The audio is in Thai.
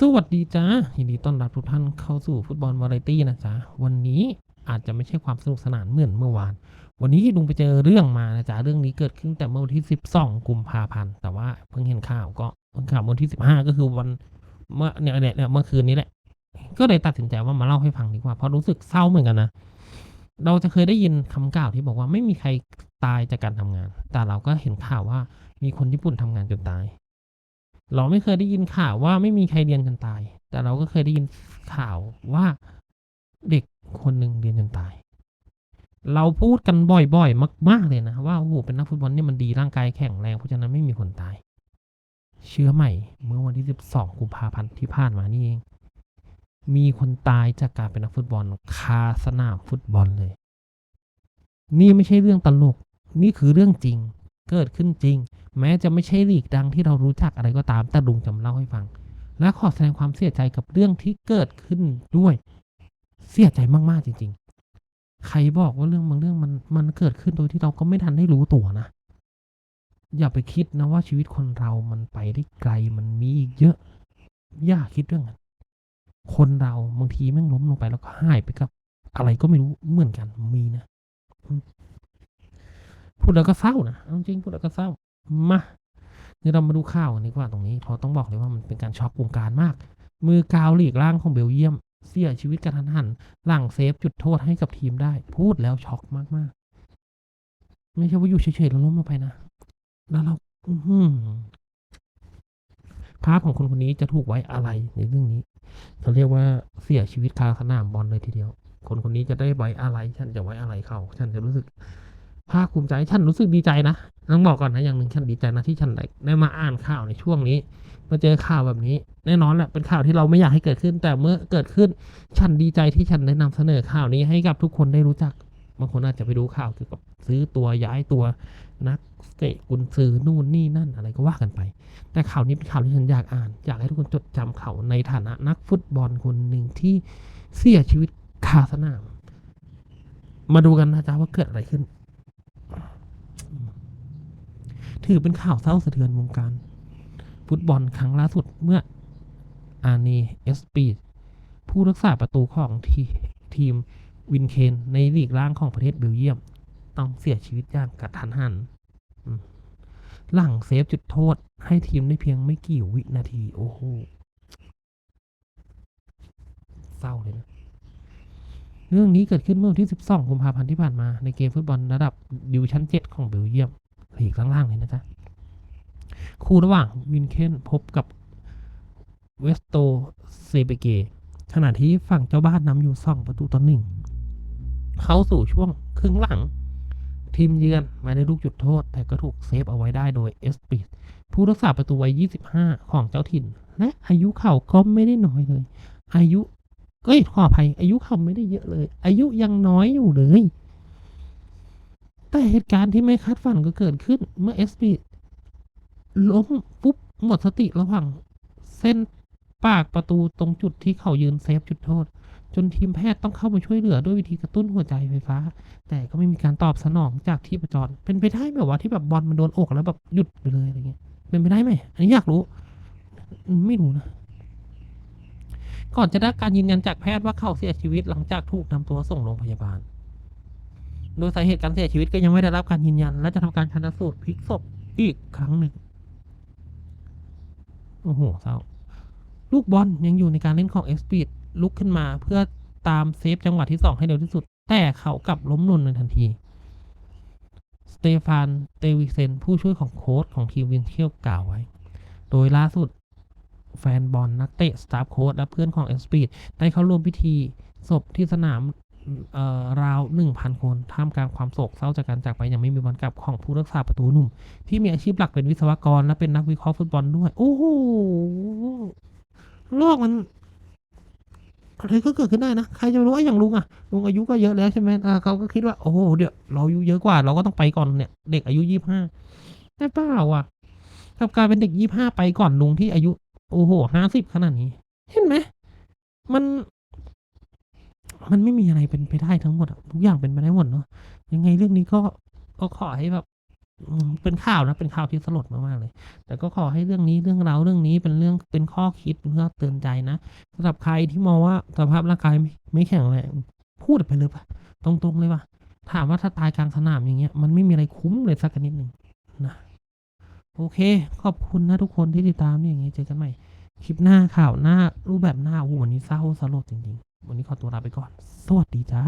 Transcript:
สวัสดีจ้ายินดีต้อนรับทุกท่านเข้าสู่ฟุตบอลวาไรตี้นะจ๊ะ วันนี้อาจจะไม่ใช่ความสนุกสนานเหมือนเมื่อวาน วันนี้ลุงไปเจอเรื่องมานะจ๊ะ เรื่องนี้เกิดขึ้นแต่เมื่อวันที่ 12 กุมภาพันธ์ แต่ว่าเพิ่งเห็นข่าวก็เพิ่งข่าววันที่ 15 ก็คือวันเมื่อเนี่ยเนี่ยเนี่ยเมื่อคืนนี้แหละ ก็เลยตัดสินใจว่ามาเล่าให้ฟังดีกว่า เพราะรู้สึกเศร้าเหมือนกันนะ เราจะเคยได้ยินคำกล่าวที่บอกว่าไม่มีใครตายจากการทำงาน แต่เราก็เห็นข่าวว่ามีคนญี่ปุ่นทำงานจนตาย เราไม่เคยได้ยินข่าวว่าไม่มีใครเรียนจนตาย แต่เราก็เคยได้ยินข่าวว่าเด็กคนหนึ่งเรียนจนตาย เราพูดกันบ่อยๆ มาก ๆ เลยนะ ว่าโอ้โหเป็นนักฟุตบอลเนี่ยมันดีร่างกายแข็งแรงเพราะฉะนั้นไม่มีคนตาย เชื่อใหม่ เมื่อวันที่ 12 กุมภาพันธ์ที่ผ่านมานี่เอง มีคนตายจากการเป็นนักฟุตบอลคาสนามฟุตบอลเลย นี่ไม่ใช่เรื่องตลก นี่คือเรื่องจริง เกิดขึ้นจริง แม้จะไม่ใช่ลีกดังที่เรารู้จักอะไรก็ตามแต่ลุงจะมาเล่าให้ฟัง และขอแสดงความเสียใจกับเรื่องที่เกิดขึ้นด้วย เสียใจมากๆจริง ๆ ใครบอกว่าเรื่องบางเรื่องมันมันเกิดขึ้นโดยที่เราก็ไม่ทันได้รู้ตัวนะ อย่าไปคิดนะว่าชีวิตคนเรามันไปได้ไกลมันมีอีกเยอะอย่าคิดเรื่องนั้นคนเราบางทีแม่งล้มลงไปแล้วก็หายไปกับ อะไรก็ไม่รู้เหมือนกันมีนะ พูดแล้วก็เศร้านะจริงพูดแล้วก็เศร้ามาเดี๋ยวเรามาดูข่าวกันดีกว่าตรงนี้เพราะต้องบอกเลยว่ามันเป็นการช็อกวงการมาก มือกาวหลีกล่างของเบลเยียม เสียชีวิตกระทันหัน หลังเซฟจุดโทษให้กับทีมได้ พูดแล้วช็อกมากๆ ไม่ใช่ว่าอยู่เฉยๆแล้วล้มลงไปนะ แล้วเราภาพของคนคนนี้จะถูกไว้อะไรในเรื่องนี้เขาเรียกว่าเสียชีวิตคาสนามบอลเลยทีเดียว คนคนนี้จะได้ไว้อะไร ฉันจะไว้อะไรเขา ฉันจะรู้สึก ภาคภูมิใจฉันรู้สึกดีใจนะต้องบอกก่อนนะอย่างหนึ่งฉันดีใจนะที่ฉันได้มาอ่านข่าวในช่วงนี้ มาเจอข่าวแบบนี้ แน่นอนแหละเป็นข่าวที่เราไม่อยากให้เกิดขึ้น แต่เมื่อเกิดขึ้นฉันดีใจที่ฉันได้นำเสนอข่าวนี้ให้กับทุกคนได้รู้จักบางคนอาจจะไปดูข่าวเกี่ยวกับซื้อตัวย้ายตัวนักเตะกุนซือนู่นนี่นั่นอะไรก็ว่ากันไป แต่ข่าวนี้เป็นข่าวที่ฉันอยากอ่าน อยากให้ทุกคนจดจำเขาในฐานะนักฟุตบอลคนหนึ่งที่เสียชีวิตคาสนาม มาดูกันนะจ๊ะว่าเกิดอะไรขึ้น ถือเป็นข่าวเศร้าสะเทือนวงการ ฟุตบอลครั้งล่าสุดเมื่ออานีเอสปีดผู้รักษาประตูของทีทีมวินเคนในลีกล่างของประเทศเบลเยียม ต้องเสียชีวิตอย่างกระทันหัน หลังเซฟจุดโทษให้ทีมได้เพียงไม่กี่วินาที โอ้โหเศร้าเลยนะ เรื่องนี้เกิดขึ้นเมื่อวันที่ 12 กุมภาพันธ์ที่ผ่านมาในเกมฟุตบอลระดับดิวิชั่น 7 ของเบลเยียม ลีกล่างๆเลยนะจ๊ะ คู่ระหว่างวินเคนพบกับเวสโตเซเบเกขณะที่ฝั่งเจ้าบ้านนำอยู่2ประตูต่อหนึ่ง เข้าสู่ช่วงครึ่งหลัง ทีมเยือนมาได้ลูกจุดโทษ แต่ก็ถูกเซฟเอาไว้ได้โดยเอสปิดผู้รักษาประตูวัย 25 ของเจ้าถิ่น และอายุเขาก็ไม่ได้น้อยเลย อายุเอ้ยขออภัย อายุเขาไม่ได้เยอะเลย อายุยังน้อยอยู่เลย แต่เหตุการณ์ที่ไม่คาดฝันก็เกิดขึ้นเมื่อเอสปีล้มปุ๊บหมดสติระหว่าง เส้นปากประตูตรงจุดที่เขายืนเซฟจุดโทษ จนทีมแพทย์ต้องเข้ามาช่วยเหลือด้วยวิธีกระตุ้นหัวใจไฟฟ้า แต่ก็ไม่มีการตอบสนองจากที่ประจร เป็นไปได้แบบว่าที่แบบบอลมันโดนอกแล้วแบบหยุดไปเลยอะไรเงี้ยเป็นไปได้ไหมอันนี้อยากรู้ ไม่รู้นะก่อนจะได้การยืนยันจากแพทย์ว่าเขาเสียชีวิตหลังจากถูกนำตัวส่งโรงพยาบาล โดยสาเหตุการเสียชีวิตก็ยังไม่ได้รับการยืนยัน และจะทำการชันสูตรพลิกศพอีกครั้งหนึ่ง โอ้โหเศร้า ลูกบอลยังอยู่ในการเล่นของเอสปีดลุกขึ้นมาเพื่อตามเซฟจังหวะที่สองให้เร็วที่สุด แต่เขากลับล้มลงในทันทีสเตฟานเตวิเซน ผู้ช่วยของโค้ชของทีมวินเทียลกล่าวไว้ โดยล่าสุดแฟนบอลนักเตะ สตาฟโค้ชและเพื่อนของเอสปีดได้เข้าร่วมพิธีศพที่สนาม ราว 1,000 คนท่ามกลางความโศกเศร้าจากการจากไปอย่างไม่มีวันกลับของผู้รักษาประตูหนุ่ม ที่มีอาชีพหลักเป็นวิศวกรและเป็นนักวิเคราะห์ฟุตบอลด้วย โอ้โหโลกมันอะไรก็เกิดขึ้นได้นะ ใครจะรู้ว่าอย่างลุงอะลุงอายุก็เยอะแล้วใช่ไหมอ่าเขาก็คิดว่า โอ้โหเดี๋ยวเราอายุเยอะกว่า เราก็ต้องไปก่อนเนี่ย เด็กอายุยี่ห้าแต่เปล่าอะกลับกลายเป็นเด็กยี่ห้าไปก่อนลุงที่อายุ โอ้โหห้าสิบขนาดนี้ เห็นไหมมัน มันไม่มีอะไรเป็นไปได้ทั้งหมดทุกอย่างเป็นไปได้หมดเนาะยังไงเรื่องนี้ก็ก็ขอให้แบบเป็นข่าวนะเป็นข่าวที่สลดมากๆเลย แต่ก็ขอให้เรื่องนี้เรื่องราวเรื่องนี้เป็นเรื่องเป็นข้อคิดเป็นข้อเตือนใจนะสำหรับใครที่มองว่าสภาพร่างกายไม่ไม่แข็งแรงพูดไปเลยปะตรงๆเลยปะถามว่าถ้าตายกลางสนามอย่างเงี้ย มันไม่มีอะไรคุ้มเลยสักนิดหนึ่งนะโอเค ขอบคุณนะทุกคนที่ติดตามนี่อย่างงี้เจอกันใหม่คลิปหน้าข่าวหน้ารูปแบบหน้าโอ้โหวันนี้เศร้าสลดจริงๆ วันนี้ขอตัวลาไปก่อน สวัสดีจ้า